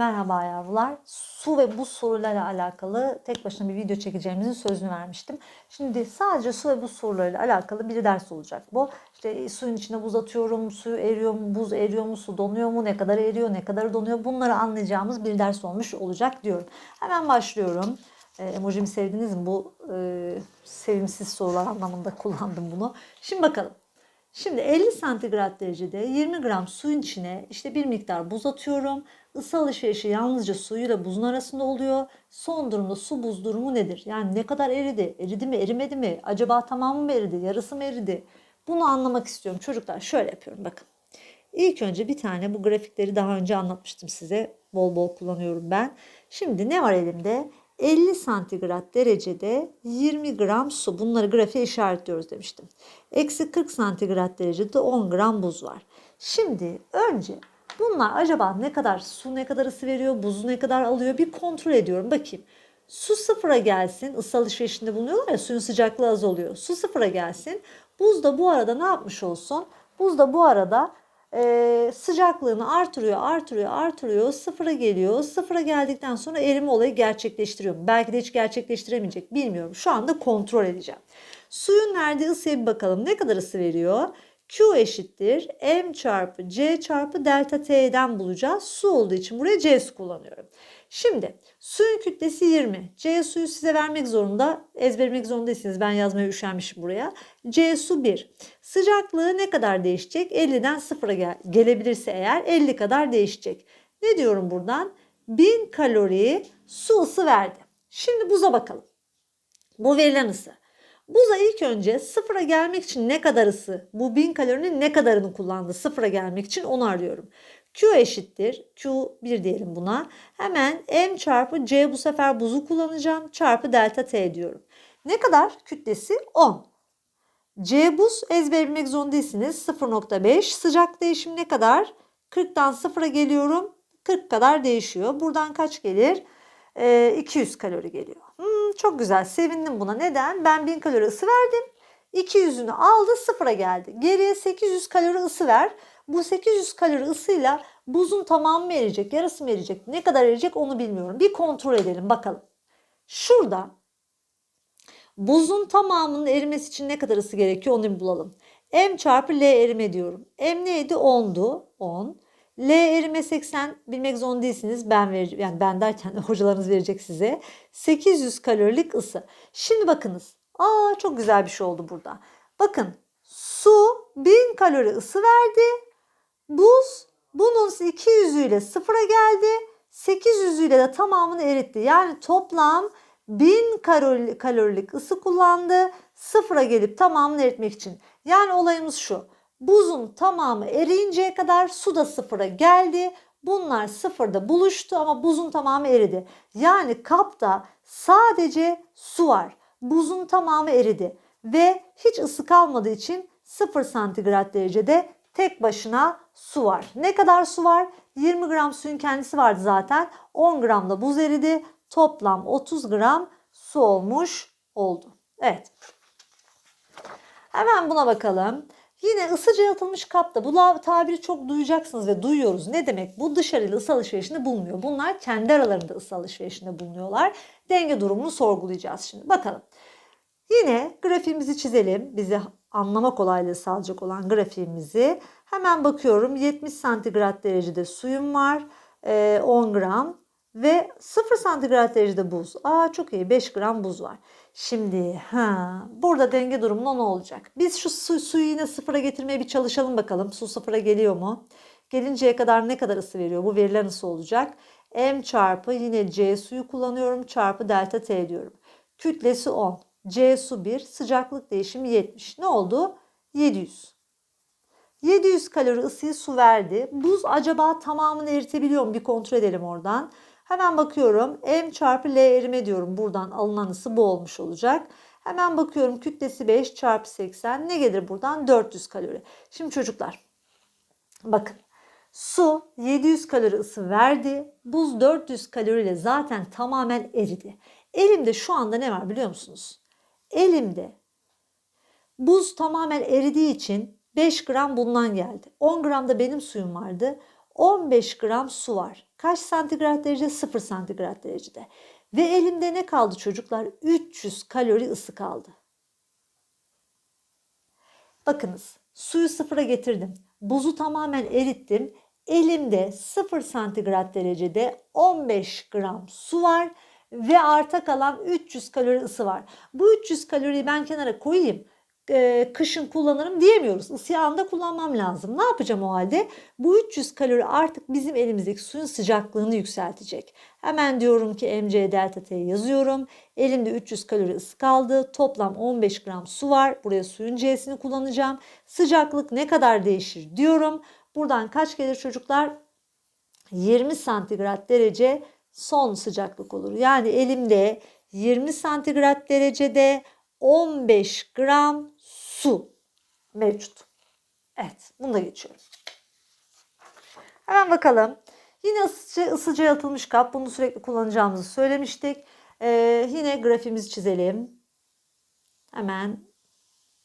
Merhaba yavrular. Su ve buz sorularıyla alakalı tek başına bir video çekeceğimizin sözünü vermiştim. Şimdi sadece su ve buz sorularıyla alakalı bir ders olacak bu. İşte e, suyun içine buz atıyorum, suyu eriyor mu, buz eriyor mu, su donuyor mu, ne kadar eriyor, ne kadar donuyor bunları anlayacağımız bir ders olmuş olacak diyorum. Hemen başlıyorum. E, emojimi sevdiniz mi? Bu e, sevimsiz sorular anlamında kullandım bunu. Şimdi bakalım. Şimdi 50 santigrat derecede 20 gram suyun içine işte bir miktar buz atıyorum. Isı alışverişi yalnızca suyuyla buzun arasında oluyor. Son durumda su buz durumu nedir? Yani ne kadar eridi? Eridi mi, erimedi mi? Acaba tamamı mı eridi, yarısı mı eridi? Bunu anlamak istiyorum. Çocuklar şöyle yapıyorum bakın. İlk önce bir tane bu grafikleri daha önce anlatmıştım size. Bol bol kullanıyorum ben. Şimdi ne var elimde? 50 santigrat derecede 20 gram su. Bunları grafiğe işaretliyoruz demiştim. Eksi 40 santigrat derecede 10 gram buz var. Şimdi önce bunlar acaba ne kadar su ne kadar ısı veriyor, buzu ne kadar alıyor bir kontrol ediyorum. Bakayım. Su sıfıra gelsin. ısı alışverişinde bulunuyorlar ya suyun sıcaklığı az oluyor. Su sıfıra gelsin. Buz da bu arada ne yapmış olsun? Buz da bu arada e, sıcaklığını artırıyor, artırıyor, artırıyor. Sıfıra geliyor. Sıfıra geldikten sonra erime olayı gerçekleştiriyor. Belki de hiç gerçekleştiremeyecek. Bilmiyorum. Şu anda kontrol edeceğim. Suyun verdiği ısıya bir bakalım. Ne kadar ısı veriyor? Q eşittir M çarpı C çarpı delta T'den bulacağız. Su olduğu için buraya C su kullanıyorum. Şimdi suyun kütlesi 20. C suyu size vermek zorunda. Ezberlemek zorunda değilsiniz. Ben yazmaya üşenmişim buraya. C su 1. Sıcaklığı ne kadar değişecek? 50'den 0'a gel gelebilirse eğer 50 kadar değişecek. Ne diyorum buradan? 1000 kalori su ısı verdi. Şimdi buza bakalım. Bu verilen ısı. Buza ilk önce sıfıra gelmek için ne kadar ısı, bu 1000 kalorinin ne kadarını kullandı sıfıra gelmek için onu arıyorum. Q eşittir. Q1 diyelim buna. Hemen M çarpı C bu sefer buzu kullanacağım. Çarpı delta T diyorum. Ne kadar? Kütlesi 10. C buz ezberlemek zorunda değilsiniz. 0.5 sıcak değişim ne kadar? 40'tan 0'a geliyorum. 40 kadar değişiyor. Buradan kaç gelir? Ee, 200 kalori geliyor. Hmm, çok güzel. Sevindim buna. Neden? Ben 1000 kalori ısı verdim. 200'ünü aldı sıfıra geldi. Geriye 800 kalori ısı ver. Bu 800 kalori ısıyla buzun tamamı mı eriyecek, yarısı mı eriyecek, ne kadar eriyecek onu bilmiyorum. Bir kontrol edelim bakalım. Şurada buzun tamamının erimesi için ne kadar ısı gerekiyor onu bir bulalım. M çarpı L erime diyorum. M neydi? 10'du. 10. L erime 80 bilmek zorunda değilsiniz. Ben vereceğim. Yani ben derken hocalarınız verecek size. 800 kalorilik ısı. Şimdi bakınız. Aa çok güzel bir şey oldu burada. Bakın su 1000 kalori ısı verdi. Buz bunun 200'üyle sıfıra geldi. 800'üyle de tamamını eritti. Yani toplam 1000 kalori, kalorilik ısı kullandı. Sıfıra gelip tamamını eritmek için. Yani olayımız şu. Buzun tamamı eriyinceye kadar su da sıfıra geldi. Bunlar sıfırda buluştu ama buzun tamamı eridi. Yani kapta sadece su var. Buzun tamamı eridi ve hiç ısı kalmadığı için 0 santigrat derecede tek başına su var. Ne kadar su var? 20 gram suyun kendisi vardı zaten. 10 gram da buz eridi. Toplam 30 gram su olmuş oldu. Evet. Hemen buna bakalım. Yine ısı yalıtılmış kapta bu tabiri çok duyacaksınız ve duyuyoruz. Ne demek? Bu dışarıyla ısı alışverişinde bulunmuyor. Bunlar kendi aralarında ısı alışverişinde bulunuyorlar. Denge durumunu sorgulayacağız şimdi. Bakalım. Yine grafiğimizi çizelim. Bize anlama kolaylığı sağlayacak olan grafiğimizi. Hemen bakıyorum 70 santigrat derecede suyum var. 10 gram ve 0 santigrat derecede buz. Aa çok iyi 5 gram buz var. Şimdi ha, burada denge durumunda ne olacak? Biz şu su, suyu yine sıfıra getirmeye bir çalışalım bakalım. Su sıfıra geliyor mu? Gelinceye kadar ne kadar ısı veriyor? Bu verilen ısı olacak. M çarpı yine C suyu kullanıyorum çarpı delta T diyorum. Kütlesi 10. C su 1, sıcaklık değişimi 70. Ne oldu? 700. 700 kalori ısıyı su verdi. Buz acaba tamamını eritebiliyor mu? Bir kontrol edelim oradan. Hemen bakıyorum. M çarpı L erime diyorum. Buradan alınan ısı bu olmuş olacak. Hemen bakıyorum kütlesi 5 çarpı 80 ne gelir buradan? 400 kalori. Şimdi çocuklar bakın su 700 kalori ısı verdi. Buz 400 kaloriyle zaten tamamen eridi. Elimde şu anda ne var biliyor musunuz? Elimde buz tamamen eridiği için 5 gram bundan geldi. 10 gram da benim suyum vardı. 15 gram su var. Kaç santigrat derece? 0 santigrat derecede. Ve elimde ne kaldı çocuklar? 300 kalori ısı kaldı. Bakınız suyu sıfıra getirdim. Buzu tamamen erittim. Elimde 0 santigrat derecede 15 gram su var ve arta kalan 300 kalori ısı var. Bu 300 kaloriyi ben kenara koyayım e, kışın kullanırım diyemiyoruz. Isıyı anda kullanmam lazım. Ne yapacağım o halde? Bu 300 kalori artık bizim elimizdeki suyun sıcaklığını yükseltecek. Hemen diyorum ki MC delta T yazıyorum. Elimde 300 kalori ısı kaldı. Toplam 15 gram su var. Buraya suyun C'sini kullanacağım. Sıcaklık ne kadar değişir diyorum. Buradan kaç gelir çocuklar? 20 santigrat derece son sıcaklık olur. Yani elimde 20 santigrat derecede 15 gram su mevcut. Evet bunu da geçiyorum. Hemen bakalım. Yine ısıcı, ısıcı yalıtılmış kap. Bunu sürekli kullanacağımızı söylemiştik. Ee, yine grafimizi çizelim. Hemen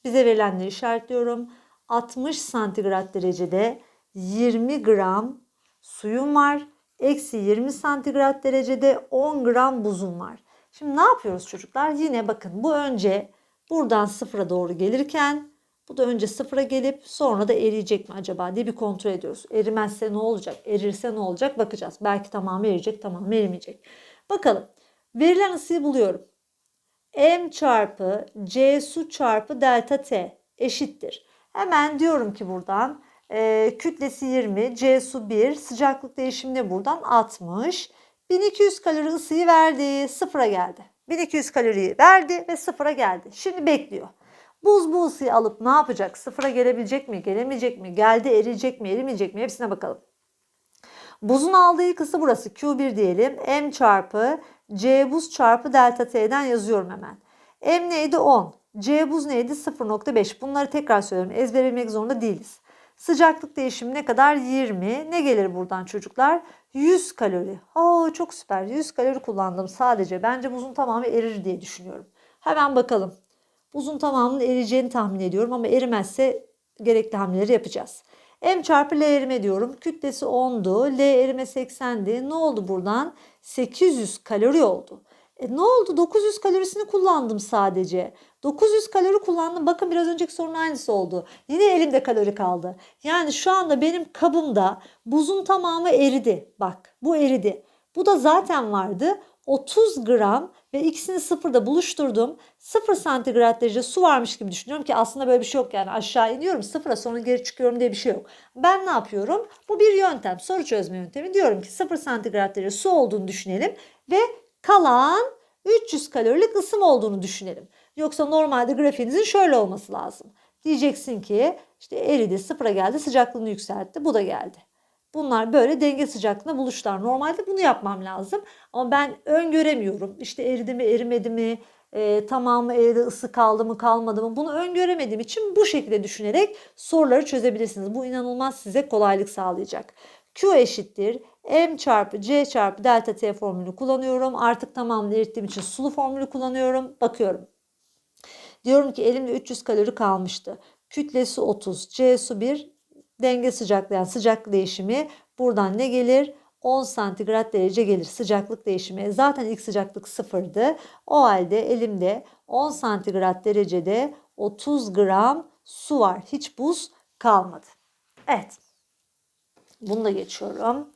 bize verilenleri işaretliyorum. 60 santigrat derecede 20 gram suyum var. Eksi 20 santigrat derecede 10 gram buzum var. Şimdi ne yapıyoruz çocuklar? Yine bakın bu önce buradan sıfıra doğru gelirken bu da önce sıfıra gelip sonra da eriyecek mi acaba diye bir kontrol ediyoruz. Erimezse ne olacak? Erirse ne olacak? Bakacağız. Belki tamamı eriyecek, tamamı erimeyecek. Bakalım. Verilen ısıyı buluyorum. M çarpı C su çarpı delta T eşittir. Hemen diyorum ki buradan e, kütlesi 20, C su 1, sıcaklık değişimi de buradan 60. 1200 kalori ısıyı verdi, sıfıra geldi. 1200 kaloriyi verdi ve sıfıra geldi. Şimdi bekliyor. Buz bu ısıyı alıp ne yapacak? Sıfıra gelebilecek mi? Gelemeyecek mi? Geldi eriyecek mi? Erimeyecek mi? Hepsine bakalım. Buzun aldığı ilk ısı burası. Q1 diyelim. M çarpı C buz çarpı delta T'den yazıyorum hemen. M neydi? 10. C buz neydi? 0.5. Bunları tekrar söylüyorum. Ezberlemek zorunda değiliz. Sıcaklık değişimi ne kadar? 20. Ne gelir buradan çocuklar? 100 kalori. Oo çok süper. 100 kalori kullandım sadece. Bence buzun tamamı erir diye düşünüyorum. Hemen bakalım. Buzun tamamının eriyeceğini tahmin ediyorum ama erimezse gerekli hamleleri yapacağız. M çarpı L erime diyorum. Kütlesi 10'du. L erime 80'di. Ne oldu buradan? 800 kalori oldu. E ne oldu? 900 kalorisini kullandım sadece. 900 kalori kullandım. Bakın biraz önceki sorunun aynısı oldu. Yine elimde kalori kaldı. Yani şu anda benim kabımda buzun tamamı eridi. Bak bu eridi. Bu da zaten vardı. 30 gram ve ikisini sıfırda buluşturdum. 0 santigrat derece su varmış gibi düşünüyorum ki aslında böyle bir şey yok yani aşağı iniyorum sıfıra sonra geri çıkıyorum diye bir şey yok. Ben ne yapıyorum? Bu bir yöntem soru çözme yöntemi. Diyorum ki 0 santigrat derece su olduğunu düşünelim ve kalan 300 kalorilik ısım olduğunu düşünelim. Yoksa normalde grafiğinizin şöyle olması lazım. Diyeceksin ki işte eridi sıfıra geldi sıcaklığını yükseltti bu da geldi. Bunlar böyle denge sıcaklığında buluşlar. Normalde bunu yapmam lazım. Ama ben öngöremiyorum. İşte eridi mi erimedi mi e, tamamı eridi ısı kaldı mı kalmadı mı bunu öngöremediğim için bu şekilde düşünerek soruları çözebilirsiniz. Bu inanılmaz size kolaylık sağlayacak. Q eşittir M çarpı C çarpı delta T formülü kullanıyorum. Artık tamamını erittiğim için sulu formülü kullanıyorum. Bakıyorum. Diyorum ki elimde 300 kalori kalmıştı. Kütlesi 30, C su 1, denge sıcaklığı yani sıcaklık değişimi buradan ne gelir? 10 santigrat derece gelir sıcaklık değişimi. Zaten ilk sıcaklık sıfırdı. O halde elimde 10 santigrat derecede 30 gram su var. Hiç buz kalmadı. Evet. Bunu da geçiyorum.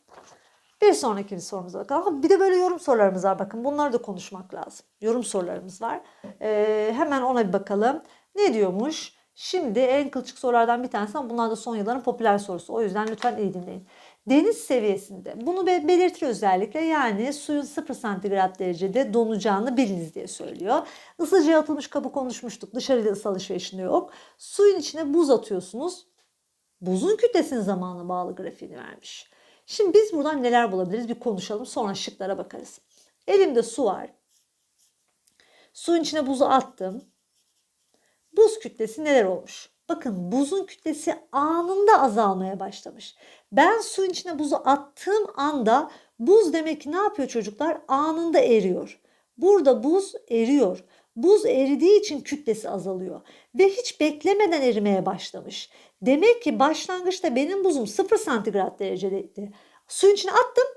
Bir sonraki sorumuza bakalım. Bir de böyle yorum sorularımız var. Bakın bunları da konuşmak lazım. Yorum sorularımız var. Ee, hemen ona bir bakalım. Ne diyormuş? Şimdi en kılçık sorulardan bir tanesi ama bunlar da son yılların popüler sorusu. O yüzden lütfen iyi dinleyin. Deniz seviyesinde bunu belirtir özellikle yani suyun 0 santigrat derecede donacağını biliniz diye söylüyor. Isıcı atılmış kabı konuşmuştuk. Dışarıda ısı alışverişinde yok. Suyun içine buz atıyorsunuz. Buzun kütlesinin zamanla bağlı grafiğini vermiş. Şimdi biz buradan neler bulabiliriz bir konuşalım sonra şıklara bakarız. Elimde su var. Suyun içine buzu attım. Buz kütlesi neler olmuş? Bakın buzun kütlesi anında azalmaya başlamış. Ben suyun içine buzu attığım anda buz demek ki ne yapıyor çocuklar? Anında eriyor. Burada buz eriyor. Buz eridiği için kütlesi azalıyor ve hiç beklemeden erimeye başlamış. Demek ki başlangıçta benim buzum 0 santigrat derecedeydi. Suyun içine attım,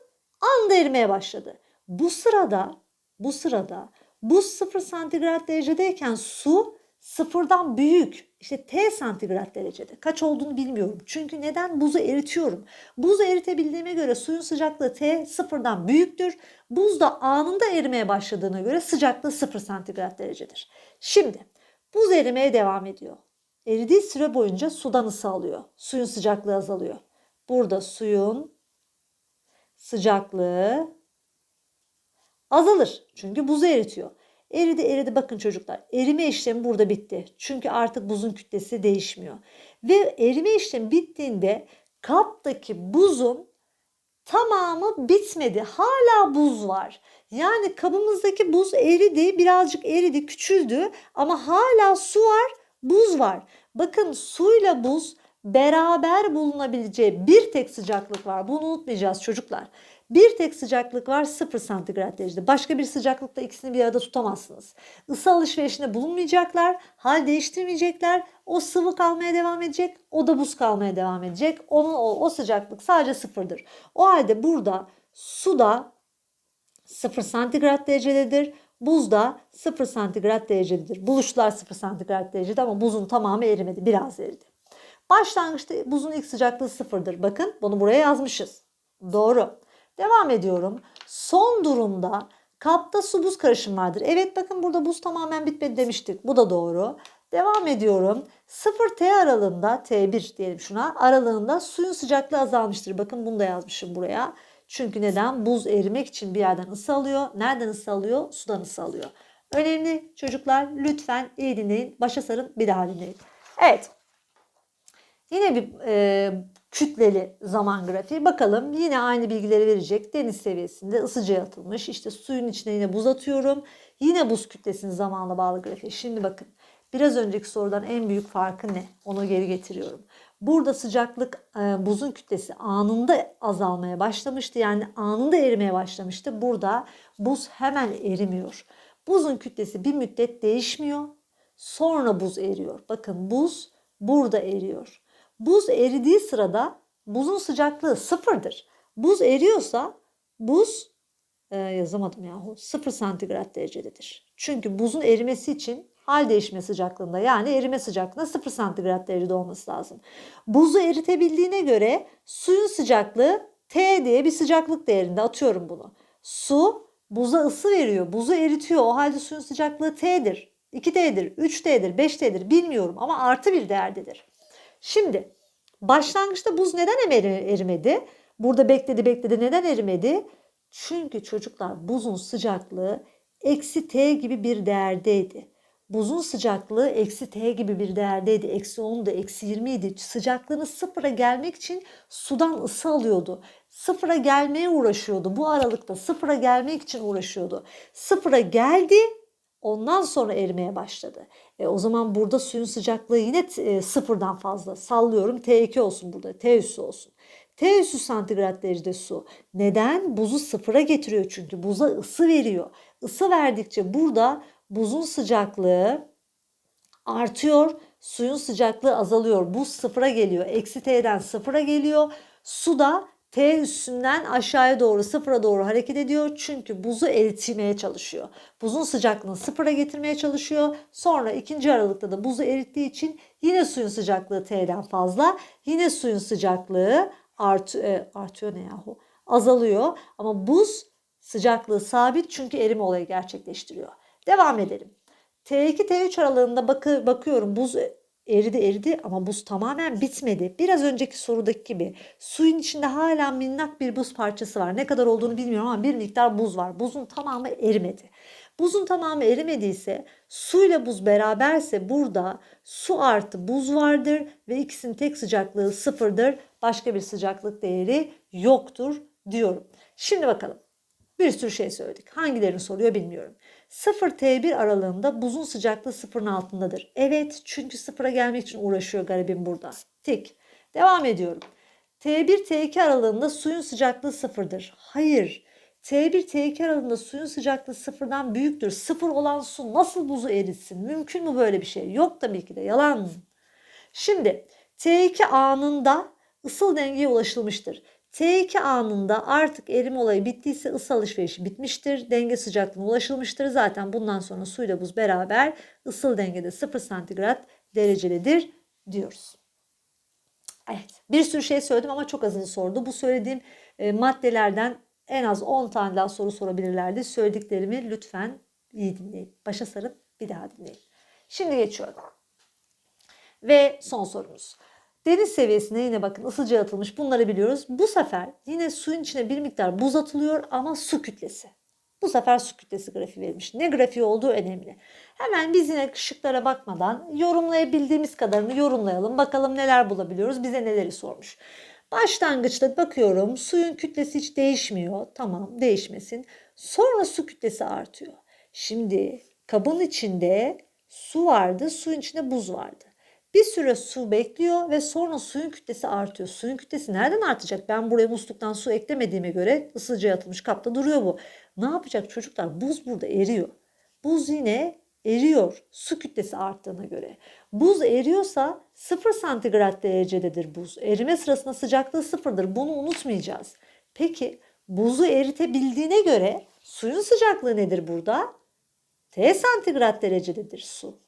anında erimeye başladı. Bu sırada, bu sırada buz 0 santigrat derecedeyken su sıfırdan büyük. İşte T santigrat derecede. Kaç olduğunu bilmiyorum. Çünkü neden? Buzu eritiyorum. Buzu eritebildiğime göre suyun sıcaklığı T sıfırdan büyüktür. Buz da anında erimeye başladığına göre sıcaklığı 0 santigrat derecedir. Şimdi buz erimeye devam ediyor. Eridiği süre boyunca sudan ısı alıyor. Suyun sıcaklığı azalıyor. Burada suyun sıcaklığı azalır. Çünkü buzu eritiyor. Eridi eridi bakın çocuklar. Erime işlemi burada bitti. Çünkü artık buzun kütlesi değişmiyor. Ve erime işlemi bittiğinde kaptaki buzun tamamı bitmedi. Hala buz var. Yani kabımızdaki buz eridi, birazcık eridi, küçüldü ama hala su var, buz var. Bakın suyla buz beraber bulunabileceği bir tek sıcaklık var. Bunu unutmayacağız çocuklar. Bir tek sıcaklık var 0 santigrat derecede. Başka bir sıcaklıkta ikisini bir arada tutamazsınız. Isı alışverişinde bulunmayacaklar, hal değiştirmeyecekler. O sıvı kalmaya devam edecek, o da buz kalmaya devam edecek. Onun o, o sıcaklık sadece sıfırdır. O halde burada suda 0 santigrat derecededir. Buz da 0 santigrat derecededir. Buluşlar 0 santigrat derecede ama buzun tamamı erimedi. Biraz eridi. Başlangıçta buzun ilk sıcaklığı sıfırdır. Bakın bunu buraya yazmışız. Doğru. Devam ediyorum. Son durumda kapta su buz karışım vardır. Evet bakın burada buz tamamen bitmedi demiştik. Bu da doğru. Devam ediyorum. 0T aralığında T1 diyelim şuna aralığında suyun sıcaklığı azalmıştır. Bakın bunu da yazmışım buraya. Çünkü neden? Buz erimek için bir yerden ısı alıyor. Nereden ısı alıyor? Sudan ısı alıyor. Önemli çocuklar lütfen iyi dinleyin. Başa sarın bir daha dinleyin. Evet. Yine bir e, kütleli zaman grafiği. Bakalım yine aynı bilgileri verecek. Deniz seviyesinde ısıca atılmış. İşte suyun içine yine buz atıyorum. Yine buz kütlesinin zamanla bağlı grafiği. Şimdi bakın biraz önceki sorudan en büyük farkı ne? Onu geri getiriyorum. Burada sıcaklık e, buzun kütlesi anında azalmaya başlamıştı. Yani anında erimeye başlamıştı. Burada buz hemen erimiyor. Buzun kütlesi bir müddet değişmiyor. Sonra buz eriyor. Bakın buz burada eriyor. Buz eridiği sırada buzun sıcaklığı sıfırdır. Buz eriyorsa buz e, yazamadım yahu 0 santigrat derecededir. Çünkü buzun erimesi için hal değişme sıcaklığında yani erime sıcaklığında 0 santigrat derecede olması lazım. Buzu eritebildiğine göre suyun sıcaklığı T diye bir sıcaklık değerinde atıyorum bunu. Su buza ısı veriyor, buzu eritiyor. O halde suyun sıcaklığı T'dir. 2T'dir, 3T'dir, 5T'dir bilmiyorum ama artı bir değerdedir. Şimdi başlangıçta buz neden erimedi? Burada bekledi bekledi neden erimedi? Çünkü çocuklar buzun sıcaklığı eksi T gibi bir değerdeydi. Buzun sıcaklığı eksi T gibi bir değerdeydi. Eksi 10'du, eksi 20 idi. Sıcaklığını sıfıra gelmek için sudan ısı alıyordu. Sıfıra gelmeye uğraşıyordu. Bu aralıkta sıfıra gelmek için uğraşıyordu. Sıfıra geldi, ondan sonra erimeye başladı. E, o zaman burada suyun sıcaklığı yine e, sıfırdan fazla. Sallıyorum T2 olsun burada. T üssü olsun. T üssü santigrat derecede su. Neden? Buzu sıfıra getiriyor çünkü. Buza ısı veriyor. Isı verdikçe burada buzun sıcaklığı artıyor. Suyun sıcaklığı azalıyor. Buz sıfıra geliyor. Eksi T'den sıfıra geliyor. Su da T üstünden aşağıya doğru sıfıra doğru hareket ediyor. Çünkü buzu eritmeye çalışıyor. Buzun sıcaklığını sıfıra getirmeye çalışıyor. Sonra ikinci aralıkta da buzu erittiği için yine suyun sıcaklığı T'den fazla. Yine suyun sıcaklığı art, e, artıyor ne yahu? Azalıyor. Ama buz sıcaklığı sabit çünkü erime olayı gerçekleştiriyor. Devam edelim. T2 T3 aralığında bakı, bakıyorum buz eridi eridi ama buz tamamen bitmedi. Biraz önceki sorudaki gibi suyun içinde hala minnak bir buz parçası var. Ne kadar olduğunu bilmiyorum ama bir miktar buz var. Buzun tamamı erimedi. Buzun tamamı erimediyse suyla buz beraberse burada su artı buz vardır ve ikisinin tek sıcaklığı sıfırdır. Başka bir sıcaklık değeri yoktur diyorum. Şimdi bakalım. Bir sürü şey söyledik. Hangilerini soruyor bilmiyorum. 0T1 aralığında buzun sıcaklığı sıfırın altındadır. Evet çünkü sıfıra gelmek için uğraşıyor garibim burada. Tik. Devam ediyorum. T1 T2 aralığında suyun sıcaklığı sıfırdır. Hayır. T1 T2 aralığında suyun sıcaklığı sıfırdan büyüktür. Sıfır olan su nasıl buzu eritsin? Mümkün mü böyle bir şey? Yok tabii ki de yalan. Şimdi T2 anında ısıl dengeye ulaşılmıştır. T2 anında artık erim olayı bittiyse ısı alışverişi bitmiştir. Denge sıcaklığına ulaşılmıştır. Zaten bundan sonra suyla buz beraber ısıl dengede 0 santigrat derecelidir diyoruz. Evet bir sürü şey söyledim ama çok azını sordu. Bu söylediğim e, maddelerden en az 10 tane daha soru sorabilirlerdi. Söylediklerimi lütfen iyi dinleyin. Başa sarıp bir daha dinleyin. Şimdi geçiyorum. Ve son sorumuz. Deniz seviyesine yine bakın ısıcı atılmış bunları biliyoruz. Bu sefer yine suyun içine bir miktar buz atılıyor ama su kütlesi. Bu sefer su kütlesi grafiği verilmiş. Ne grafiği olduğu önemli. Hemen biz yine şıklara bakmadan yorumlayabildiğimiz kadarını yorumlayalım. Bakalım neler bulabiliyoruz. Bize neleri sormuş. Başlangıçta bakıyorum suyun kütlesi hiç değişmiyor. Tamam değişmesin. Sonra su kütlesi artıyor. Şimdi kabın içinde su vardı. Suyun içinde buz vardı. Bir süre su bekliyor ve sonra suyun kütlesi artıyor. Suyun kütlesi nereden artacak? Ben buraya musluktan su eklemediğime göre ısıcıya atılmış kapta duruyor bu. Ne yapacak çocuklar? Buz burada eriyor. Buz yine eriyor su kütlesi arttığına göre. Buz eriyorsa 0 santigrat derecededir buz. Erime sırasında sıcaklığı sıfırdır. Bunu unutmayacağız. Peki buzu eritebildiğine göre suyun sıcaklığı nedir burada? T santigrat derecededir su.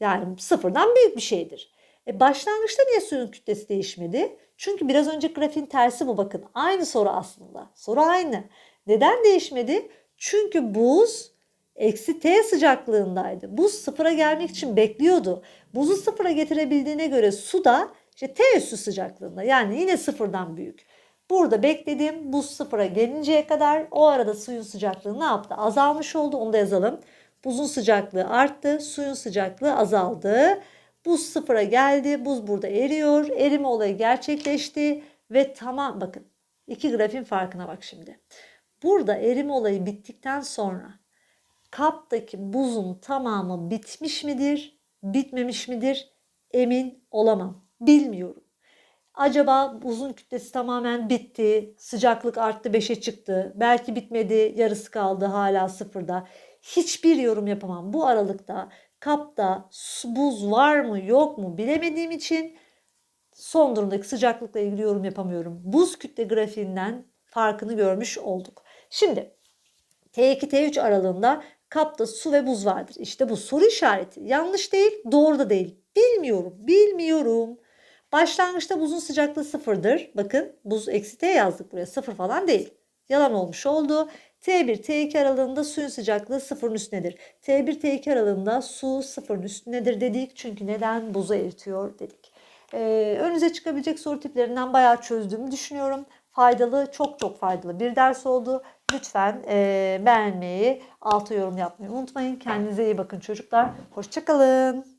Yani sıfırdan büyük bir şeydir. E başlangıçta niye suyun kütlesi değişmedi? Çünkü biraz önce grafiğin tersi bu bakın. Aynı soru aslında. Soru aynı. Neden değişmedi? Çünkü buz eksi T sıcaklığındaydı. Buz sıfıra gelmek için bekliyordu. Buzu sıfıra getirebildiğine göre su da işte T üssü sıcaklığında. Yani yine sıfırdan büyük. Burada bekledim buz sıfıra gelinceye kadar o arada suyun sıcaklığı ne yaptı? Azalmış oldu onu da yazalım. Buzun sıcaklığı arttı, suyun sıcaklığı azaldı. Buz sıfıra geldi, buz burada eriyor. Erime olayı gerçekleşti ve tamam bakın iki grafin farkına bak şimdi. Burada erime olayı bittikten sonra kaptaki buzun tamamı bitmiş midir, bitmemiş midir emin olamam. Bilmiyorum. Acaba buzun kütlesi tamamen bitti, sıcaklık arttı 5'e çıktı, belki bitmedi, yarısı kaldı hala sıfırda. Hiçbir yorum yapamam. Bu aralıkta kapta buz var mı yok mu bilemediğim için son durumdaki sıcaklıkla ilgili yorum yapamıyorum. Buz kütle grafiğinden farkını görmüş olduk. Şimdi T2 T3 aralığında kapta su ve buz vardır. İşte bu soru işareti. Yanlış değil, doğru da değil. Bilmiyorum, bilmiyorum. Başlangıçta buzun sıcaklığı sıfırdır. Bakın buz eksi T yazdık buraya. Sıfır falan değil. Yalan olmuş oldu. T1, T2 aralığında suyun sıcaklığı sıfırın üstündedir. T1, T2 aralığında su sıfırın üstündedir dedik. Çünkü neden? Buzu eritiyor dedik. Ee, önünüze çıkabilecek soru tiplerinden bayağı çözdüğümü düşünüyorum. Faydalı, çok çok faydalı bir ders oldu. Lütfen e, beğenmeyi, altı yorum yapmayı unutmayın. Kendinize iyi bakın çocuklar. Hoşçakalın.